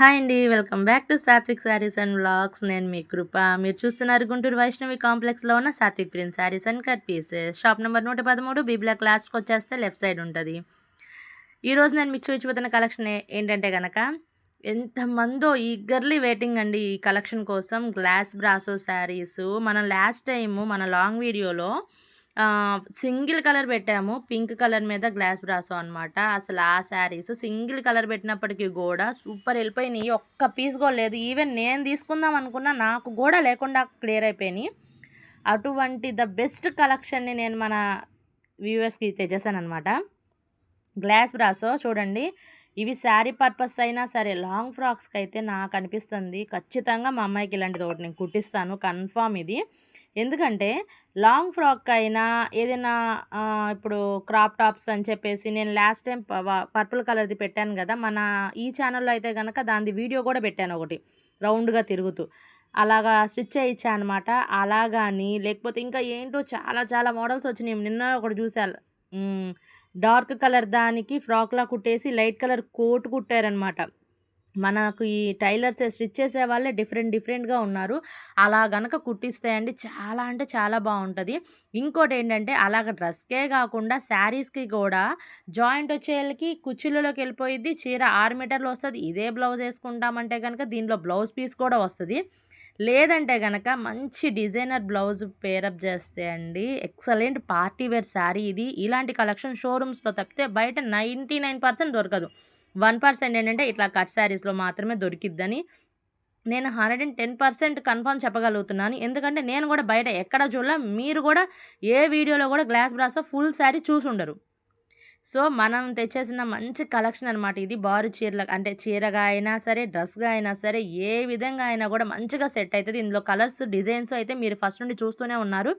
Hi అండి. Welcome back to Satvik Sarees and blogs నేను మీ కృప. మీరు చూస్తున్నారు గుంటూరు వైష్ణవి కాంప్లెక్స్లో ఉన్న Satvik prince Sarees and cut pieces. Shop number నూట పదమూడు బీ బ్లాక్ లాస్ట్కి వచ్చేస్తే లెఫ్ట్ సైడ్ ఉంటుంది. ఈరోజు నేను మీకు చూపించబోతున్న కలెక్షన్ ఏంటంటే కనుక ఎంతమందో ఈగర్లీ వెయిటింగ్ అండి ఈ కలెక్షన్ కోసం. గ్లాస్ బ్రాసో శారీస్ మనం లాస్ట్ టైము మన లాంగ్ వీడియోలో సింగిల్ కలర్ పెట్టాము. పింక్ కలర్ మీద గ్లాస్ బ్రాసో అనమాట అసలు ఆ శారీస్ సింగిల్ కలర్ పెట్టినప్పటికీ కూడా సూపర్ వెళ్ళిపోయినాయి ఒక్క పీస్ కూడా లేదు. ఈవెన్ నేను తీసుకుందాం అనుకున్నా నాకు కూడా లేకుండా క్లియర్ అయిపోయినాయి. అటువంటి ద బెస్ట్ కలెక్షన్ని నేను మన వ్యూవర్స్కి తెచ్చేసాను అనమాట గ్లాస్ బ్రాసో చూడండి. ఇవి శారీ పర్పస్ అయినా సరే లాంగ్ ఫ్రాక్స్కి అయితే నాకు అనిపిస్తుంది. ఖచ్చితంగా మా అమ్మాయికి ఇలాంటిది ఒకటి నేను కుట్టిస్తాను. కన్ఫామ్ ఇది. ఎందుకంటే లాంగ్ ఫ్రాక్ అయినా ఏదైనా ఇప్పుడు క్రాప్ టాప్స్ అని చెప్పేసి నేను లాస్ట్ టైం పర్పుల్ కలర్ది పెట్టాను కదా మన ఈ ఛానల్లో అయితే కనుక దాని వీడియో కూడా పెట్టాను ఒకటి రౌండ్గా తిరుగుతూ. అలాగా స్టిచ్ చేయించా అనమాట అలాగాని లేకపోతే ఇంకా ఏంటో చాలా చాలా మోడల్స్ వచ్చినాయి. నిన్న ఒకటి చూసాను డార్క్ కలర్ దానికి ఫ్రాక్లా కుట్టేసి లైట్ కలర్ కోట్ కుట్టారనమాట మనకు ఈ టైలర్స్ స్టిచ్ చేసే వాళ్ళే డిఫరెంట్ డిఫరెంట్గా ఉన్నారు. అలా గనక కుట్టిస్తాయండి. చాలా అంటే చాలా బాగుంటుంది. ఇంకోటి ఏంటంటే అలాగ డ్రెస్కే కాకుండా శారీస్కి కూడా జాయింట్ వచ్చేళ్ళకి కుచ్చిళ్ళలోకి వెళ్ళిపోయింది చీర ఆరు మీటర్లు వస్తుంది. ఇదే బ్లౌజ్ వేసుకుంటామంటే కనుక దీనిలో బ్లౌజ్ పీస్ కూడా వస్తుంది. లేదంటే కనుక మంచి డిజైనర్ బ్లౌజ్ పేరప్ చేస్తే అండి ఎక్సలెంట్ పార్టీ వేర్ శారీ ఇది. ఇలాంటి కలెక్షన్ షోరూమ్స్లో తప్పితే బయట నైంటీ నైన్ పర్సెంట్ దొరకదు. వన్ పర్సెంట్ ఏంటంటే ఇట్లా కట్ శారీస్లో మాత్రమే దొరికిద్దని నేను hundred and ten percent confirm చెప్పగలుగుతున్నాను. ఎందుకంటే నేను కూడా బయట ఎక్కడ చూడలే మీరు కూడా ఏ వీడియోలో కూడా గ్లాస్ బ్రాస్ ఫుల్ శారీ చూసుండరు. సో మనం తెచ్చేసిన మంచి కలెక్షన్ అనమాట ఇది. బారు చీరల అంటే చీరగా అయినా సరే డ్రెస్గా అయినా సరే ఏ విధంగా అయినా కూడా మంచిగా సెట్ అవుతుంది ఇందులో కలర్స్ డిజైన్స్ అయితే మీరు ఫస్ట్ నుండి చూస్తూనే ఉన్నారు.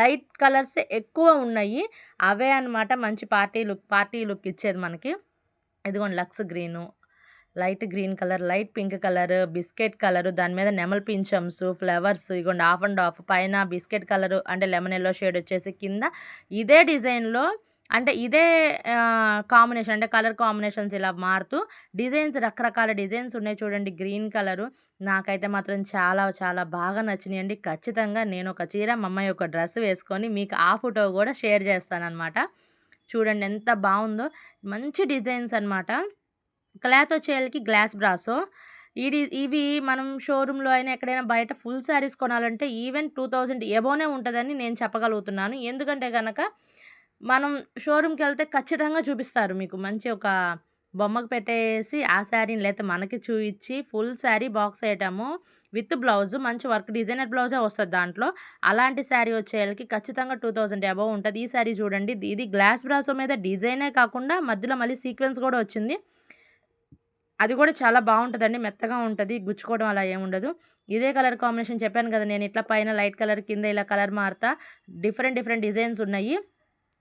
లైట్ కలర్స్ ఎక్కువ ఉన్నాయి. అవే అన్నమాట మంచి పార్టీ లుక్ పార్టీ లుక్ ఇచ్చేది మనకి. ఇదిగోండి Lux green. Light green colour light pink colour biscuit colour దాని మీద నెమల్ పించమ్స్ ఫ్లవర్స్ ఇగోండి ఆఫ్ అండ్ ఆఫ్ పైన బిస్కెట్ కలర్ అంటే లెమన్ ఎల్లో షేడ్ వచ్చేసి కింద. ఇదే డిజైన్లో అంటే ఇదే కాంబినేషన్ అంటే కలర్ కాంబినేషన్స్ ఇలా మారుతూ డిజైన్స్ రకరకాల డిజైన్స్ ఉన్నాయి చూడండి గ్రీన్ కలరు. నాకైతే మాత్రం చాలా చాలా బాగా నచ్చినాయండి ఖచ్చితంగా నేను ఒక చీర మా అమ్మాయి ఒక డ్రెస్ వేసుకొని మీకు ఆ ఫోటో కూడా షేర్ చేస్తానన్నమాట. చూడండి ఎంత బాగుందో. మంచి డిజైన్స్ అన్నమాట. క్లాత్ వచ్చేళ్ళకి గ్లాస్ బ్రాసో. ఇది ఇవి మనం షోరూంలో అయినా ఎక్కడైనా బయట ఫుల్ శారీస్ కొనాలంటే ఈవెన్ టూ థౌజండ్ ఎబోనే ఉంటుందని నేను చెప్పగలుగుతున్నాను. ఎందుకంటే కనుక మనం షోరూమ్కి వెళ్తే ఖచ్చితంగా చూపిస్తారు మీకు మంచి ఒక బొమ్మకు పెట్టేసి ఆ శారీని లేకపోతే మనకి చూపించి full sari box item with blouse మంచి వర్క్ డిజైనర్ బ్లౌజే వస్తుంది దాంట్లో. అలాంటి శారీ వచ్చేళ్ళకి ఖచ్చితంగా టూ థౌజండ్ అబవ్ ఉంటుంది. ఈ శారీ చూడండి ఇది- ఇది గ్లాస్ బ్రాసో మీద డిజైనే కాకుండా మధ్యలో మళ్ళీ సీక్వెన్స్ కూడా వచ్చింది. అది కూడా చాలా బాగుంటుందండి మెత్తగా ఉంటుంది గుచ్చుకోవడం అలా ఏముండదు ఇదే కలర్ కాంబినేషన్ చెప్పాను కదా నేను ఇట్లా పైన లైట్ కలర్ కింద ఇలా కలర్ మారుతా. డిఫరెంట్ డిఫరెంట్ డిజైన్స్ ఉన్నాయి.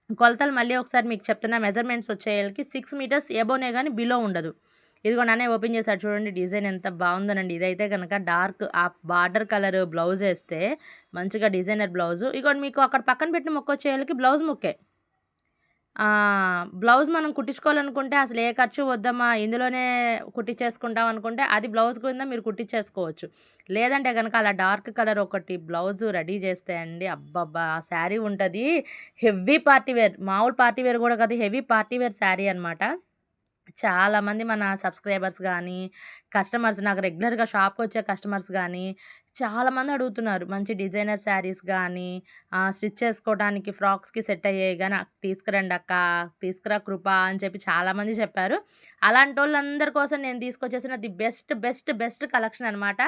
కొలతలు మళ్ళీ ఒకసారి మీకు చెప్తున్నా. మెజర్మెంట్స్ వచ్చేయాలకి సిక్స్ మీటర్స్ ఎబోనే కానీ బిలో ఉండదు. ఇదిగో నానే ఓపెన్ చేశారు చూడండి డిజైన్ ఎంత బాగుందనండి. ఇదైతే కనుక డార్క్ ఆ బార్డర్ కలర్ బ్లౌజ్ వేస్తే మంచిగా డిజైనర్ బ్లౌజ్ ఇక మీకు అక్కడ పక్కన పెట్టిన మొక్క వచ్చేయాలకి బ్లౌజ్ ముక్కే. బ్లౌజ్ మనం కుట్టించుకోవాలనుకుంటే అసలు ఏ ఖర్చు వద్దమ్మా ఇందులోనే కుట్టించేసుకుంటాం అనుకుంటే అది బ్లౌజ్ కింద మీరు కుట్టించేసుకోవచ్చు. లేదంటే కనుక అలా డార్క్ కలర్ ఒకటి బ్లౌజ్ రెడీ చేస్తే అండి అబ్బబ్బా! ఆ శారీ ఉంటుంది. హెవీ పార్టీ వేర్ మామూలు పార్టీ వేర్ కూడా కాదు హెవీ పార్టీ వేర్ శారీ అనమాట చాలామంది మన సబ్స్క్రైబర్స్ కానీ కస్టమర్స్ నాకు రెగ్యులర్గా షాప్కి వచ్చే కస్టమర్స్ కానీ చాలామంది అడుగుతున్నారు. మంచి డిజైనర్ శారీస్ కానీ స్టిచ్ చేసుకోవడానికి ఫ్రాక్స్కి సెట్ అయ్యాయి కానీ తీసుకురండి అక్క తీసుకురా కృప అని చెప్పి చాలామంది చెప్పారు. అలాంటి వాళ్ళందరి కోసం నేను తీసుకొచ్చేసిన the best best best collection అనమాట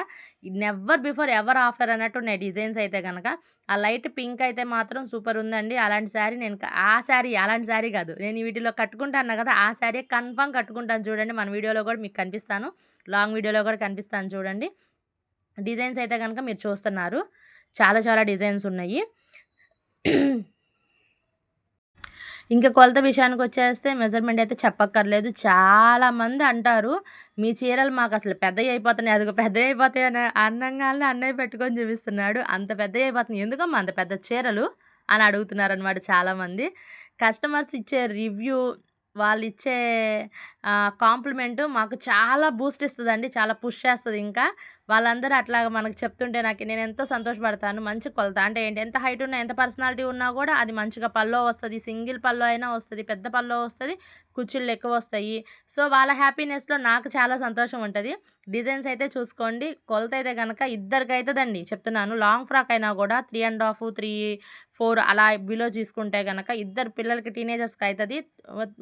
నెవర్ బిఫోర్ ఎవర్ ఆఫ్టర్ అన్నట్టు ఉన్నాయి డిజైన్స్ అయితే కనుక ఆ లైట్ పింక్ అయితే మాత్రం సూపర్ ఉందండి. అలాంటి శారీ నేను ఆ శారీ అలాంటి శారీ కాదు. నేను వీటిలో కట్టుకుంటాను కదా ఆ శారీ కన్ఫామ్ కట్టుకుంటాను చూడండి. మన వీడియోలో కూడా మీకు కనిపిస్తాను. లాంగ్ వీడియోలో కూడా కనిపిస్తాను చూడండి. డిజైన్స్ అయితే కనుక మీరు చూస్తున్నారు. చాలా చాలా డిజైన్స్ ఉన్నాయి. ఇంకా కొలత విషయానికి వచ్చేస్తే మెజర్మెంట్ అయితే చెప్పక్కర్లేదు. చాలామంది అంటారు మీ చీరలు మాకు అసలు పెద్దవి అయిపోతున్నాయి అదిగో పెద్దవి అయిపోతాయి అని అన్నంగానే అన్నయ్య పెట్టుకొని చూపిస్తున్నాడు. అంత పెద్దవి అయిపోతున్నాయి. ఎందుకమ్మా అంత పెద్ద చీరలు అని అడుగుతున్నారనమాట చాలామంది. కస్టమర్స్ ఇచ్చే రివ్యూ వాళ్ళిచ్చే ఇచ్చే కాంప్లిమెంటు మాకు చాలా బూస్ట్ ఇస్తదండి. చాలా పుష్ చేస్తుంది ఇంకా. వాళ్ళందరూ అట్లాగా మనకు చెప్తుంటే నాకు నేను ఎంతో సంతోషపడతాను. మంచి కొలత అంటే ఏంటి ఎంత హైట్ ఉన్నా, ఎంత పర్సనాలిటీ ఉన్నా కూడా అది మంచిగా పల్లో వస్తుంది సింగిల్ పల్లో అయినా వస్తుంది పెద్ద పల్లో వస్తది. ఎక్కువ వస్తాయి సో, వాళ్ళ హ్యాపీనెస్‌లో నాకు చాలా సంతోషం ఉంటుంది డిజైన్స్ అయితే చూసుకోండి. కొలత అయితే ఇద్దరికి అవుతుందండి చెప్తున్నాను. లాంగ్ ఫ్రాక్ అయినా కూడా three and half three four అలా బిలో తీసుకుంటే కనుక ఇద్దరు పిల్లలకి టీనేజర్స్‌కి అవుతుంది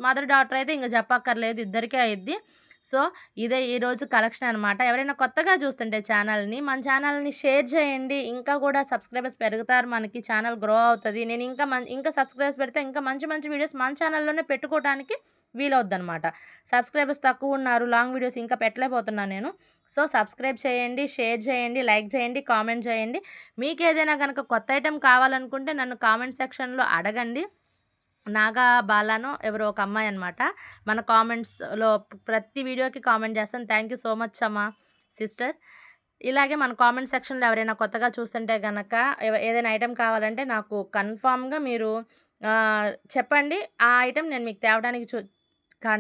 మదర్, డాటర్ అయితే ఇంక చెప్పక్కర్లేదు ఇద్దరికే అయ్యిద్ది. సో, ఇదే ఈరోజు కలెక్షన్ అనమాట. ఎవరైనా కొత్తగా చూస్తుంటే ఛానల్‌ని, మన ఛానల్‌ని షేర్ చేయండి. ఇంకా కూడా సబ్స్క్రైబర్స్ పెరుగుతారు మనకి. ఛానల్ గ్రో అవుతుంది నేను ఇంకా మం ఇంకా సబ్స్క్రైబర్స్ పెడితే ఇంకా మంచి మంచి వీడియోస్ మన ఛానల్‌లోనే పెట్టుకోవటానికి వీలవుద్దనమాట. సబ్స్క్రైబర్స్ తక్కువ ఉన్నారు లాంగ్ వీడియోస్ ఇంకా పెట్టలేకపోతున్నాను నేను. సో, సబ్స్క్రైబ్ చేయండి, షేర్ చేయండి, లైక్ చేయండి, కామెంట్ చేయండి. మీకు ఏదైనా కనుక కొత్త ఐటెమ్ కావాలనుకుంటే నన్ను కామెంట్ సెక్షన్‌లో అడగండి. నాగా బాలాను ఎవరో ఒక అమ్మాయి అనమాట. మన కామెంట్స్‌లో ప్రతి వీడియోకి కామెంట్ చేస్తాను. థ్యాంక్ యూ సో మచ్ అమ్మా సిస్టర్. ఇలాగే మన కామెంట్ సెక్షన్‌లో ఎవరైనా కొత్తగా చూస్తుంటే కనుక ఏదైనా ఐటెమ్ కావాలంటే నాకు కన్ఫామ్గా మీరు చెప్పండి. ఆ ఐటెం నేను మీకు తేవడానికి చూ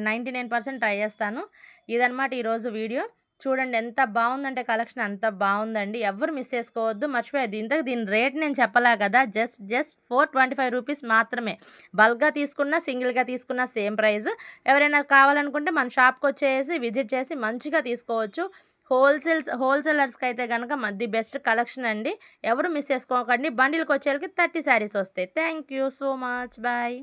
నైంటీ నైన్ పర్సెంట్ ట్రై చేస్తాను. ఇదనమాట ఈరోజు వీడియో. చూడండి ఎంత బాగుందంటే కలెక్షన్ అంత బాగుందండి ఎవరు మిస్ చేసుకోవద్దు. మర్చిపోయేది ఇంతకు దీని రేట్ నేను చెప్పలా కదా జస్ట్ జస్ట్ 425 రూపీస్ మాత్రమే. బల్క్‌గా తీసుకున్నా, సింగిల్‌గా తీసుకున్నా సేమ్ ప్రైస్. ఎవరైనా కావాలనుకుంటే మన షాప్కి వచ్చేసి విజిట్ చేసి మంచిగా తీసుకోవచ్చు. హోల్‌సేల్స్ హోల్సేలర్స్కి అయితే కనుక ది బెస్ట్ కలెక్షన్ అండి. ఎవరు మిస్ చేసుకోకండి. బండిల్‌కొచ్చేలకి 30 శారీస్ వస్తాయి. Thank you so much. Bye.